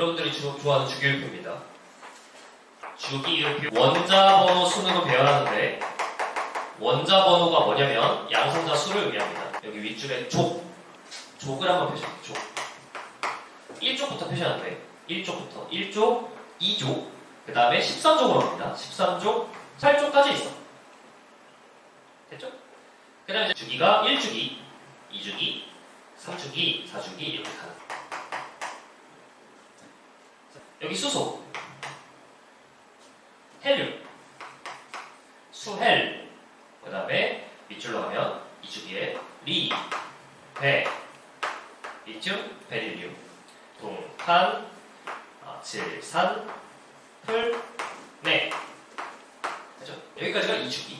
여러분들이 주, 좋아하는 주기율표입니다. 주기율표 원자 번호 순으로 배열하는데 원자 번호가 뭐냐면 양성자 수를 의미합니다. 여기 윗줄에 족, 족을 한번 표시할게요. 족. 1족부터 표시하는데 1족부터 1족, 2족, 그 다음에 13족으로 갑니다. 13족, 8족까지 있어. 됐죠? 그 다음에 주기가 1주기, 2주기, 3주기, 4주기 이렇게 가는 여기 수소. 헬륨. 수헬. 그 다음에 밑줄로 가면 2주기에 리, 배, 리튬, 베릴륨 동탄, 아, 질산, 풀, 네. 그죠? 여기까지가 2주기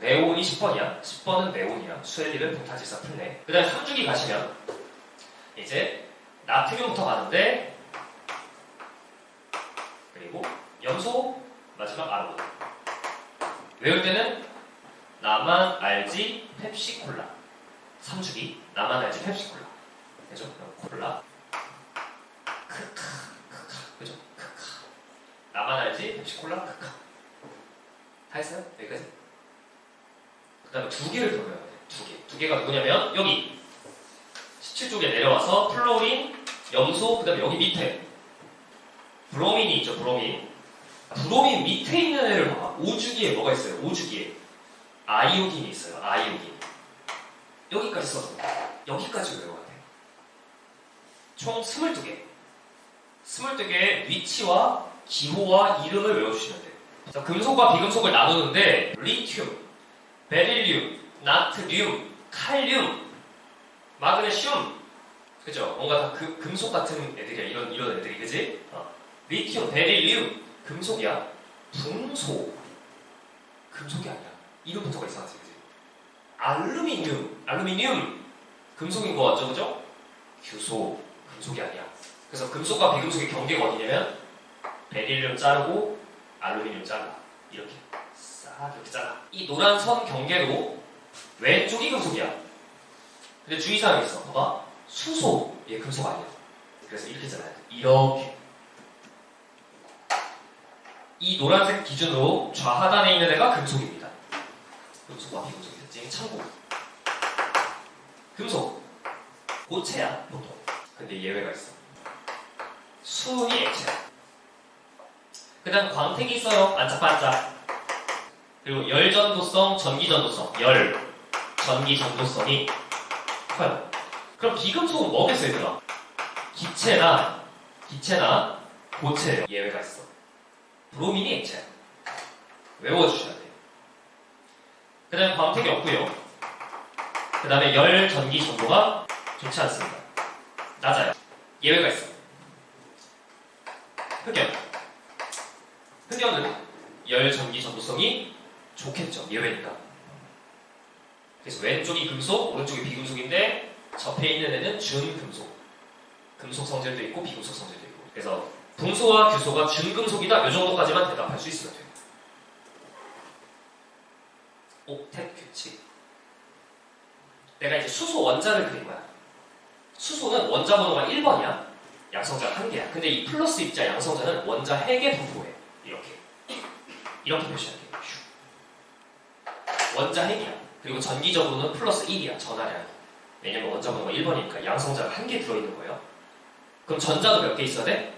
네온이 10번이야. 10번은 네온이야. 수헬리는 동탄 질산, 풀네. 그 다음에 3주기 가시면 이제 나트륨부터 가는데 그리고 염소 마지막 아르곤 외울 때는 나만 알지 펩시콜라 3주기 나만 알지 펩시콜라 그죠? 콜라 크카 크카 그죠? 크카 나만 알지 펩시콜라 크카 다 했어요? 여기까지? 그 다음에 두 개를 더 배워야 돼 두 개. 두 개가 누구냐면 여기 17쪽에 내려와서 플로린, 염소, 그 다음에 여기 밑에 브로민이 있죠, 브로민. 브로민 밑에 있는 애를 봐봐. 5주기에 뭐가 있어요? 5주기에 아이오딘이 있어요. 아이오딘. 여기까지 돼. 여기까지 외워야 돼. 총 22개. 22개의 위치와 기호와 이름을 외워주시면 돼요. 자, 금속과 비금속을 나누는데 리튬, 베릴륨, 나트륨, 칼륨, 마그네슘, 그죠? 뭔가 다 그, 금속 같은 애들이야. 이런 이런 애들이 그지? 어. 리튬, 베릴륨, 금속이야. 붕소, 금속이 아니야. 이름부터가 이상하지, 그지? 알루미늄, 알루미늄, 금속인 거 같죠, 그죠? 규소, 금속이 아니야. 그래서 금속과 비금속의 경계가 어디냐면 베릴륨 자르고 알루미늄 잘라 이렇게 싹 이렇게 잘라. 이 노란 선 경계로 왼쪽이 금속이야. 근데 주의사항이 있어. 봐봐. 수소, 얘 금속 아니야. 그래서 이렇게 잘라야 돼. 이렇게. 이 노란색 기준으로 좌하단에 있는 애가 금속입니다. 금속과 비금속의 특징 참고. 금속. 고체야, 보통. 근데 예외가 있어. 수은이 액체야. 그 다음 광택이 있어요. 반짝반짝. 그리고 열전도성, 전기전도성. 열, 전기전도성이 커요. 그럼 비금속은 뭐겠어요, 얘들아? 기체나, 기체나 고체 예외가 있어. 브로민이 액체야. 외워주셔야 돼요. 그 다음에 광택이 없고요. 그 다음에 열, 전기 전도가 좋지 않습니다. 낮아요. 예외가 있어. 흑연. 흑연은 열, 전기 전도성이 좋겠죠. 예외니까. 그래서 왼쪽이 금속, 오른쪽이 비금속인데 접해 있는 애는 준금속. 금속 성질도 있고 비금속 성질도 있고. 그래서 분소와 규소가 준금속이다. 이 정도까지만 대답할 수 있으면 돼요. 옥텟 규칙. 내가 이제 수소 원자를 그린 거야. 수소는 원자 번호가 1번이야. 양성자가 한 개야. 근데 이 플러스 입자 양성자는 원자 핵의 분포해. 이렇게. 이렇게 표시할게. 슈. 원자 핵이야. 그리고 전기적으로는 플러스 1이야. 전하량이. 왜냐면 원자 번호가 1번이니까 양성자가 한 개 들어있는 거예요. 그럼 전자도 몇 개 있어야 돼?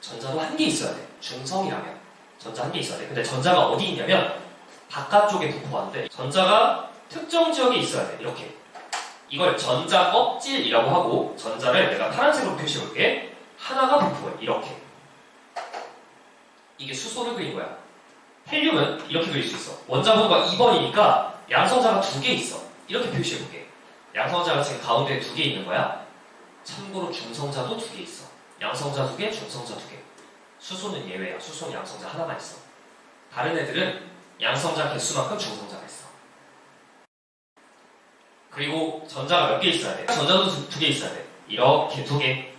전자도 한 개 있어야 돼. 중성이라면. 전자 한 개 있어야 돼. 근데 전자가 어디 있냐면 바깥쪽에 분포하는데 전자가 특정 지역에 있어야 돼. 이렇게. 이걸 전자 껍질이라고 하고 전자를 내가 파란색으로 표시해 볼게. 하나가 분포해. 이렇게. 이게 수소를 그린 거야. 헬륨은 이렇게 그릴 수 있어. 원자 번호가 2번이니까 양성자가 두 개 있어. 이렇게 표시해 볼게. 양성자가 지금 가운데 두 개 있는 거야. 참고로 중성자도 두 개 있어. 양성자 두 개, 중성자 두 개. 수소는 예외야. 수소는 양성자 하나만 있어. 다른 애들은 양성자 개수만큼 중성자가 있어. 그리고 전자가 몇 개 있어야 돼? 전자도 두 개 있어야 돼. 이렇게 두 개.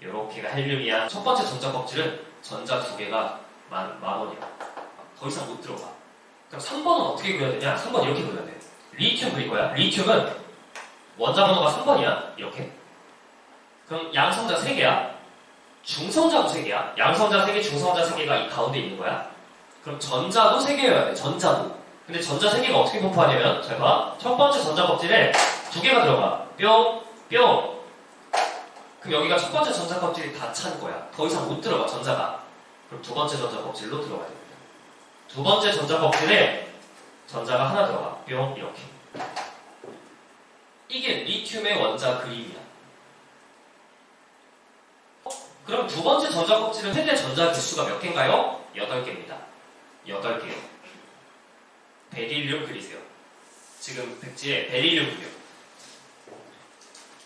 이렇게가 헬륨이야. 첫 번째 전자 껍질은 전자 두 개가 만, 만 원이야. 더 이상 못 들어가. 그럼 3번은 어떻게 그려야 되냐? 3번 이렇게 그려야 돼. 리튬 그릴 거야. 리튬은 원자 번호가 3번이야. 이렇게. 그럼 양성자 3개야. 중성자도 3개야. 양성자 3개, 중성자 3개가 이 가운데 있는 거야. 그럼 전자도 3개여야 돼. 전자도. 근데 전자 3개가 어떻게 분포하냐면 잘 봐. 첫 번째 전자 껍질에 두 개가 들어가. 뿅, 뿅. 그럼 여기가 첫 번째 전자 껍질이 다 찬 거야. 더 이상 못 들어가, 전자가. 그럼 두 번째 전자 껍질로 들어가야 됩니다. 두 번째 전자 껍질에 전자가 하나 들어가. 뿅, 이렇게. 이게 리튬의 원자 그림이야. 어? 그럼 두 번째 전자 껍질은 최대 전자 개수가 몇 개인가요? 8개입니다. 8개요. 베릴륨 그리세요. 지금 백지에 베릴륨 그려.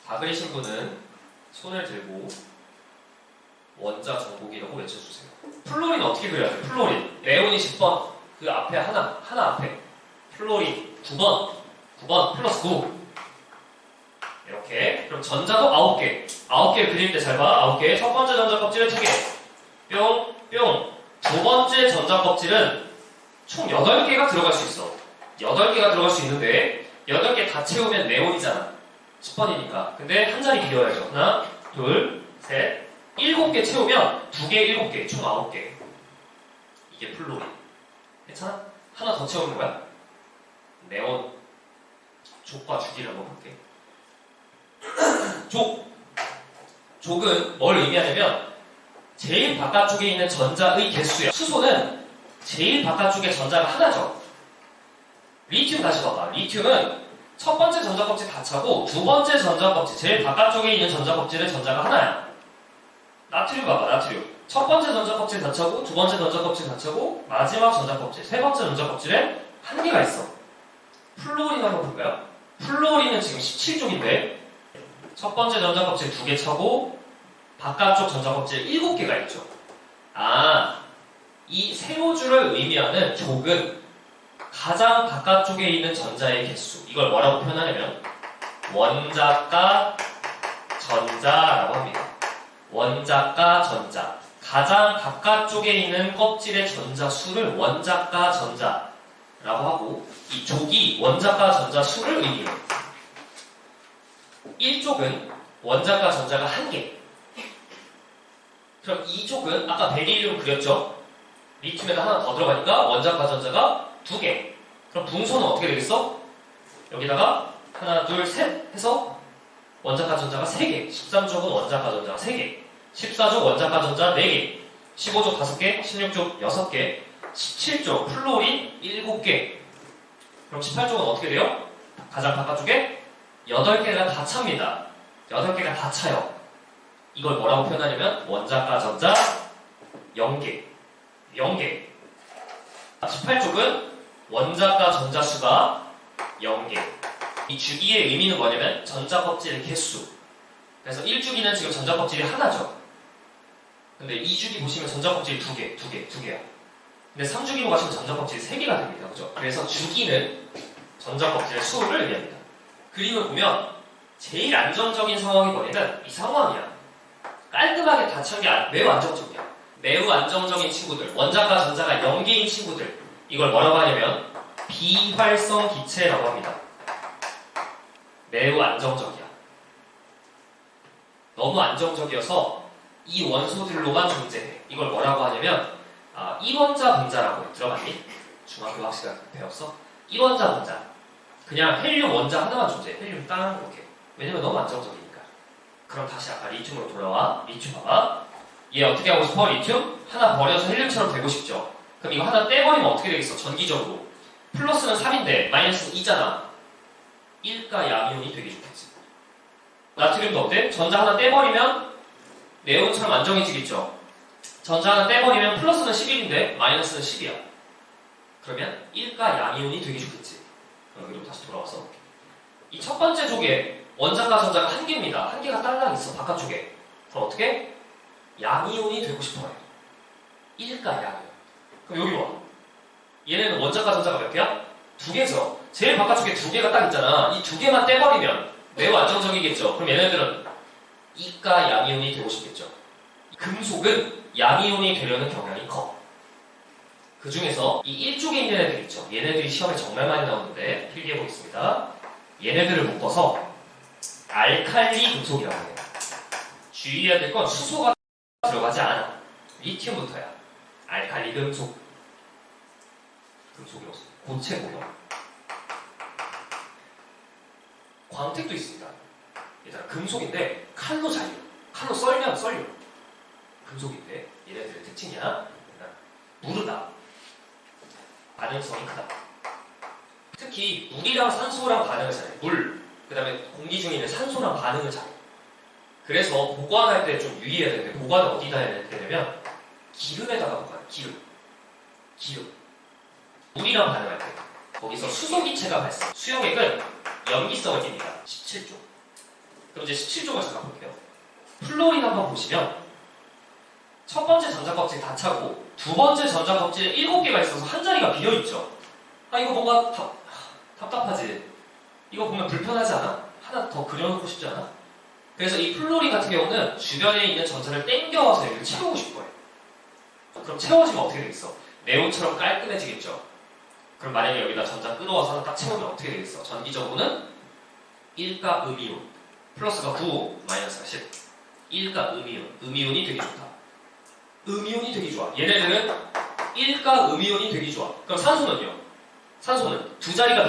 다 그리신 분은 손을 들고 원자 정복이라고 외쳐주세요. 플로린 어떻게 그려야 돼? 플로린. 레온이 10번. 그 앞에 하나, 하나 앞에. 플로린 9번. 9번 플러스 9. 이렇게. 그럼 전자도 9개. 9개 그리는데 잘 봐. 9개. 첫 번째 전자 껍질은 2개. 뿅, 뿅. 두 번째 전자 껍질은 총 8개가 들어갈 수 있어. 8개가 들어갈 수 있는데 8개 다 채우면 네온이잖아. 10번이니까. 근데 한 자리 비워야죠. 하나, 둘, 셋. 7개 채우면 2개, 7개, 총 9개. 이게 플로린. 괜찮아? 하나 더 채우는 거야. 네온. 족과 한번 볼게. 족. 족은 뭘 의미하냐면 제일 바깥쪽에 있는 전자의 개수야. 수소는 제일 바깥쪽에 전자가 하나죠. 리튬 다시 봐봐. 리튬은 첫 번째 전자 껍질 다 차고 두 번째 전자 껍질 제일 바깥쪽에 있는 전자 껍질은 전자가 하나야. 나트륨 봐봐. 나트륨. 첫 번째 전자 껍질 다 차고 두 번째 전자 껍질 다 차고 마지막 전자 껍질 세 번째 전자 껍질에 한 개가 있어. 플로린 한번 볼까요? 플로린은 지금 17쪽인데 첫 번째 전자 껍질 두 개 차고 바깥쪽 전자 껍질 7개가 있죠. 아, 이 세로줄을 의미하는 족은 가장 바깥쪽에 있는 전자의 개수. 이걸 뭐라고 표현하냐면 원자과 전자라고 합니다. 원자과 전자. 가장 바깥쪽에 있는 껍질의 전자 수를 원자과 전자라고 하고 이 족이 원자과 전자 수를 의미해요. 1족은 원자과 전자가 한 개. 그럼 2족은 아까 베릴륨 그렸죠? 리튬에다 하나 더 들어가니까 원자과 전자가 두 개. 그럼 분소는 어떻게 되겠어? 여기다가 하나, 둘, 셋 해서 원자과 전자가 세 개. 13족은 원자과 전자가 세 개. 14족 원자과 전자 네 개. 15족 다섯 개. 16족 여섯 개. 17족 플로린 일곱 개. 그럼 18족은 어떻게 돼요? 가장 바깥쪽에 8개가 다 찹니다. 8개가 다 차요. 이걸 뭐라고 표현하냐면 원자과 전자 0개. 0개. 18쪽은 원자과 전자 수가 0개. 이 주기의 의미는 뭐냐면 전자 껍질의 개수. 그래서 1주기는 지금 전자 껍질이 하나죠. 근데 2주기 보시면 전자 껍질이 2개, 2개, 2개야. 근데 3주기로 가시면 전자 껍질이 3개가 됩니다. 그죠? 그래서 주기는 전자 껍질의 수를 의미합니다. 그림을 보면 제일 안정적인 상황이 뭐냐면 이 상황이야. 깔끔하게 다찬게 매우 안정적이야. 매우 안정적인 친구들, 원자과 전자가 0개인 친구들, 이걸 뭐라고 하냐면 비활성 기체라고 합니다. 매우 안정적이야. 너무 안정적이어서 이 원소들로만 존재해. 이걸 뭐라고 하냐면 아, 1원자 분자라고 들어봤니? 중학교 학시간 배웠어? 1원자 분자. 그냥 헬륨 원자 하나만 존재해. 헬륨 땅 이렇게. 왜냐면 너무 안정적이니까. 그럼 다시 아까 리튬으로 돌아와. 리튬 봐봐. 얘 어떻게 하고 싶어? 리튬? 하나 버려서 헬륨처럼 되고 싶죠. 그럼 이거 하나 떼버리면 어떻게 되겠어? 전기적으로. 플러스는 3인데 마이너스는 2잖아. 1가 양이온이 되게 좋겠지. 나트륨도 어때? 전자 하나 떼버리면 네온처럼 안정해지겠죠. 전자 하나 떼버리면 플러스는 11인데 마이너스는 10이야. 그러면 1가 양이온이 되게 좋겠지. 여기로 다시 돌아와서 이 첫 번째 쪽에 원자과 전자가 한 개입니다. 한 개가 딸랑 있어 바깥쪽에. 그럼 어떻게? 양이온이 되고 싶어요. 1가 양이온. 그럼 여기 와. 얘네는 원자과 전자가 몇 개야? 두 개죠. 제일 바깥쪽에 두 개가 딱 있잖아. 이 두 개만 떼버리면 매우 안정적이겠죠. 그럼 얘네들은 2가 양이온이 되고 싶겠죠. 금속은 양이온이 되려는 경향이 커. 그 중에서 이 1쪽에 있는 애들 있죠. 얘네들이 시험에 정말 많이 나오는데 필기해 보겠습니다. 얘네들을 묶어서 알칼리 금속이라고 해요. 주의해야 될 건 수소가 들어가지 않아. 리튬부터야. 알칼리 금속. 금속이 없어. 고체 모형. 광택도 있습니다. 얘들아, 금속인데 칼로 잘려. 칼로 썰면 썰려. 금속인데 얘네들의 특징이야. 무르다. 반응성이 크다. 특히 물이랑 산소랑 반응을 잘해. 물, 그 다음에 공기 중에 있는 산소랑 반응을 잘해. 그래서 보관할 때 좀 유의해야 되는데 보관을 어디다 해야 되냐면 기름에다가 보관. 기름. 기름. 물이랑 반응할 때 거기서 수소기체가 발생. 수용액은 염기성을 띱니다. 17조. 그럼 이제 17조가 잠깐 볼게요. 플로린 한번 보시면 첫 번째 전자껍질 다 차고 두 번째 전자껍질 7개가 있어서 한 자리가 비어 있죠. 아 이거 뭔가 답, 답답하지. 이거 보면 불편하지 않아? 하나 더 그려놓고 싶지 않아? 그래서 이 플로린 같은 경우는 주변에 있는 전자를 땡겨와서 여기를 채우고 싶어요. 그럼 채워지면 어떻게 되겠어? 네온처럼 깔끔해지겠죠. 그럼 만약에 여기다 전자 끌어와서 하나 딱 채우면 어떻게 되겠어? 전기적으로는 1가 음이온 플러스가 9 마이너스가 10 1가 음이온 음이온이 되게 좋다. 음이온이 되게 좋아. 얘네들은 1가 음이온이 되게 좋아. 그럼 산소는요? 산소는 두 자리가.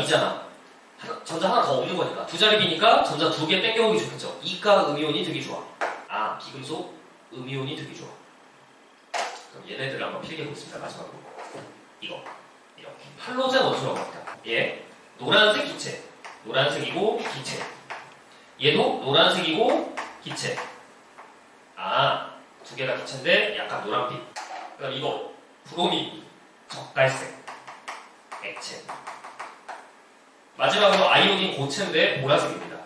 하나- 전자 하나 더 없는 거니까. 두 자리 비니까 전자 두 개 땡겨오기 좋겠죠. 2가 음이온이 되게 좋아. 아, 비금속 음이온이 되게 좋아. 그럼 얘네들을 한번 필기해 보겠습니다. 마지막으로. 이거. 이렇게. 할로젠 원소라고 합니다. 얘, 노란색 기체. 노란색이고, 기체. 얘도 노란색이고, 기체. 아, 두 개가 기체인데 약간 노란빛. 그럼 이거, 브로미, 적갈색. 액체. 마지막으로 아이오딘 고체인데 보라색입니다.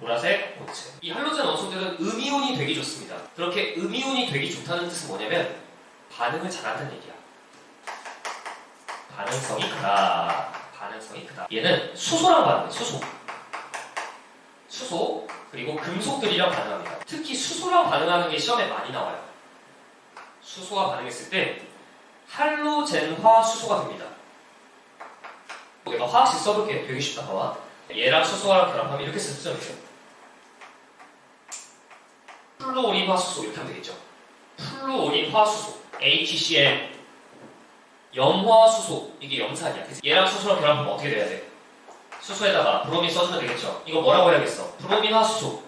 보라색 고체. 이 할로젠 원소들은 음이온이 되기 좋습니다. 그렇게 음이온이 되기 좋다는 뜻은 뭐냐면 반응을 잘한다는 얘기야. 반응성이 크다. 반응성이 크다. 얘는 수소랑 반응해. 수소. 수소 그리고 금속들이랑 반응합니다. 특히 수소랑 반응하는 게 시험에 많이 나와요. 수소와 반응했을 때 할로젠화 수소가 됩니다. 내가 화학식 써볼게. 되게 쉽다. 봐봐. 얘랑 수소랑 결합하면 이렇게 쓰면 되죠. 플루오린 화수소 이렇게 하면 되겠죠. 플루오린 화수소 HCl 염화수소 이게 염산이야. 그래서 얘랑 수소랑 결합하면 어떻게 돼야 돼? 수소에다가 브로민 써주면 되겠죠. 이거 뭐라고 해야겠어? 브로민 화수소.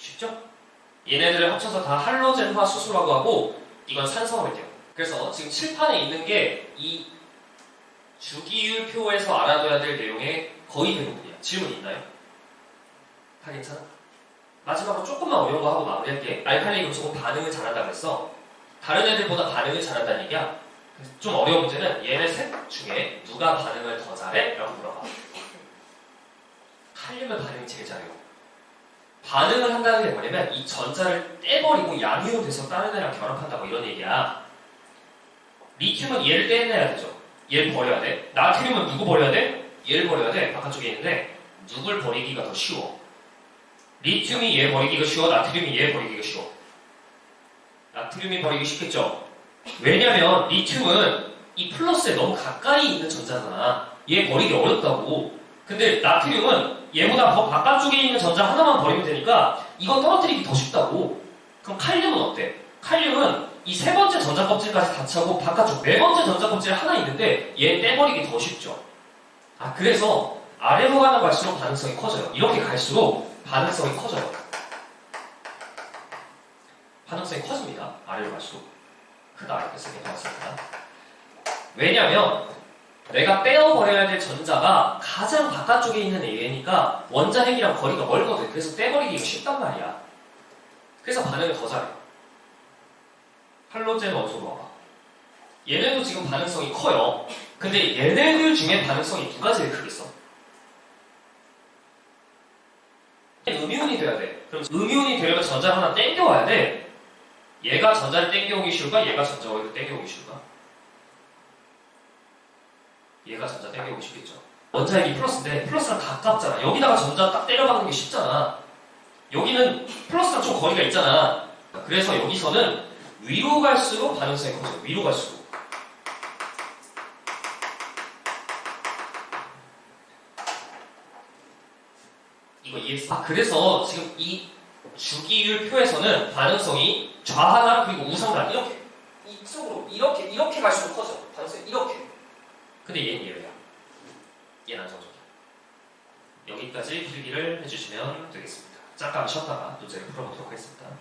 쉽죠? 얘네들을 합쳐서 다 할로젠 화 수소라고 하고 이건 산성을 돼요. 그래서 지금 칠판에 있는 게 이 주기율표에서 알아둬야 될 내용의 거의 대부분이야. 질문 있나요? 다 괜찮아? 마지막으로 조금만 어려운 거 하고 마무리할게. 알칼리 금속은 반응을 잘한다고 했어. 다른 애들보다 반응을 잘한다는 얘기야. 좀 어려운 문제는 얘네 셋 중에 누가 반응을 더 잘해? 라고 물어봐. 칼륨은 반응이 제일 잘해요. 반응을 한다는 게 뭐냐면 이 전자를 떼버리고 양이온 돼서 다른 애랑 결합한다고 이런 얘기야. 리튬은 얘를 떼내야 되죠. 얘를 버려야 돼. 나트륨은 누구 버려야 돼? 얘를 버려야 돼. 바깥쪽에 있는데 누굴 버리기가 더 쉬워? 리튬이 얘 버리기가 쉬워? 나트륨이 얘 버리기가 쉬워? 나트륨이 버리기 쉽겠죠? 왜냐면 리튬은 이 플러스에 너무 가까이 있는 전자잖아. 얘 버리기 어렵다고. 근데 나트륨은 얘보다 더 바깥쪽에 있는 전자 하나만 버리면 되니까 이거 떨어뜨리기 더 쉽다고. 그럼 칼륨은 어때? 칼륨은 이 세 번째 전자 껍질까지 다 차고 바깥쪽 네 번째 전자 껍질 하나 있는데 얘 떼버리기 더 쉽죠. 아 그래서 아래로 가면 갈수록 반응성이 커져요. 이렇게 갈수록 반응성이 커져요. 반응성이 커집니다. 아래로 갈수록 크다 이렇게 쓰면 반응성이 크다. 왜냐면 내가 떼어버려야 될 전자가 가장 바깥쪽에 있는 얘니까 원자 핵이랑 거리가 멀거든. 그래서 떼버리기가 쉽단 말이야. 그래서 반응을 더 잘해. 할로젠 원소로 봐봐. 얘네도 지금 반응성이 커요. 근데 얘네들 중에 반응성이 누가 제일 크겠어? 음이온이 돼야 돼. 그럼 음이온이 되려면 전자를 하나 땡겨와야 돼. 얘가 전자를 땡겨오기 쉬울까? 얘가 전자를 땡겨오기 쉬울까? 얘가 전자 땡겨오기 쉽겠죠. 원자핵이 플러스인데 플러스랑 가깝잖아. 여기다가 전자 딱 때려박는 게 쉽잖아. 여기는 플러스랑 좀 거리가 있잖아. 그래서 여기서는 위로 갈수록 반응성이 커져. 위로 갈수록. 이거 이해했어? 아, 그래서 지금 이 주기율 표에서는 반응성이 좌하나 그리고 우상단 이렇게 이쪽으로 이렇게 이렇게 갈수록 커져. 반응성이 이렇게. 근데 얘는 예외야. 얘는 안정적이야. 여기까지 필기를 해주시면 되겠습니다. 잠깐 쉬었다가 문제를 풀어보도록 하겠습니다.